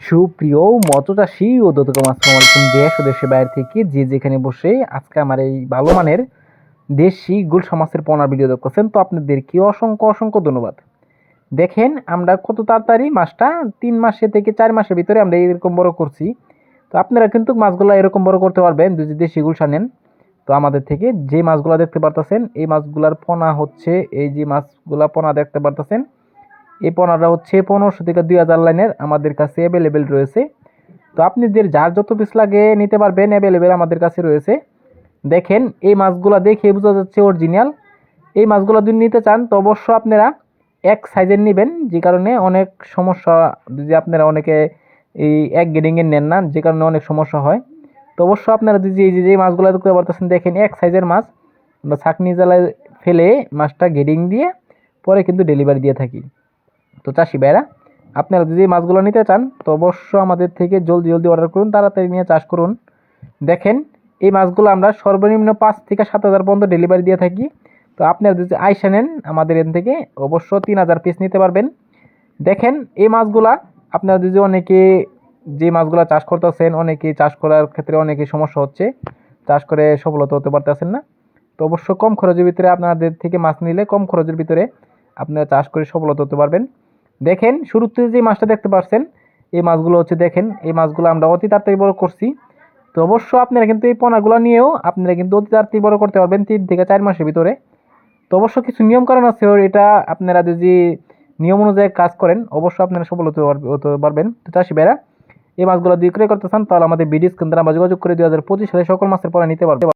সুপ্রিয় মৎস্যচাষী ও দোতকম আসসালামু আলাইকুম। দেশ ও দেশের বাইরে থেকে যে যেখানে বসে আজকে আমার এই ভালো মানের দেশি গুল মাছের পোনার ভিডিও দেখতেছেন, তো আপনাদেরকে অসংখ্য অসংখ্য ধন্যবাদ। দেখেন, আমরা কত তাড়াতাড়ি মাছটা তিন মাসে থেকে চার মাসের ভিতরে আমরা এরকম বড় করছি। তো আপনারা কিন্তু মাছগুলো এরকম বড় করতে পারবেন, যদি দেশি গুলশা নেন। তো আমাদের থেকে যে মাছগুলো দেখতে পারতেছেন, এই মাছগুলার পোনা হচ্ছে, এই যে মাছগুলা পোনা দেখতে পারতেছেন এই পণ্যটা হচ্ছে পনেরোশো থেকে দুই হাজার লাইনের আমাদের কাছে অ্যাভেলেবেল রয়েছে। তো আপনাদের যার যত পিস লাগে নিতে পারবেন অ্যাভেলেবেল আমাদের কাছে রয়েছে। দেখেন, এই মাছগুলো দেখে বোঝা যাচ্ছে অরিজিনাল এই মাছগুলো যদি নিতে চান, তো অবশ্য আপনারা এক সাইজের নেবেন, যে কারণে অনেক সমস্যা যদি আপনারা অনেকে এই এক গেডিংয়ের নেন না, যে কারণে অনেক সমস্যা হয়। তো অবশ্য আপনারা যদি এই যে মাছগুলো দেখতে পারতেছেন, দেখেন এক সাইজের মাছ। আমরা ছাকনি জ্বালায় ফেলে মাছটা গেডিং দিয়ে পরে কিন্তু ডেলিভারি দিয়ে থাকি। তো চাষি ভাইরা, আপনারা যদি মাছগুলো নিতে চান, তো অবশ্য আমাদের থেকে জলদি জলদি অর্ডার করুন, তাড়াতাড়ি নিয়ে চাষ করুন। দেখেন, এই মাছগুলো আমরা সর্বনিম্ন পাঁচ থেকে সাত হাজার পর্যন্ত ডেলিভারি দিয়ে থাকি। তো আপনারা যদি আইসা নেন আমাদের এখান থেকে, অবশ্য তিন হাজার পিস নিতে পারবেন। দেখেন, এই মাছগুলা আপনারা যদি অনেকে যে মাছগুলা চাষ করতেছেন, অনেকে চাষ করার ক্ষেত্রে অনেকে সমস্যা হচ্ছে, চাষ করে সফলতা হতে পারতেছেন না। তো অবশ্য কম খরচের ভিতরে আপনাদের থেকে মাছ নিলে কম খরচের ভিতরে আপনারা চাষ করে সফলতা হতে পারবেন। দেখেন, শুরুতে যে মাছটা দেখতে পাচ্ছেন এই মাছগুলো হচ্ছে দেখেন, এই মাছগুলো আমরা অতি তাড়াতাড়ি বড় করছি। তো অবশ্য আপনারা কিন্তু এই পোনাগুলো নিয়েও আপনারা কিন্তু অতি তাড়াতাড়ি বড় করতে পারবেন তিন থেকে চার মাসের ভিতরে। তো অবশ্য কিছু নিয়ম কারণ আছে এটা আপনারা যদি নিয়ম অনুযায়ী কাজ করেন, অবশ্য আপনারা সফল হতে হতে পারবেন। তো চাষি ভাইরা, এই মাছগুলো দিয়ে ক্রয় করতে চান, তাহলে আমাদের বিডিস কেন্দ্রে আমরা যোগাযোগ করে দুই হাজার পঁচিশ সালে সকল মাছের পরে নিতে পারবে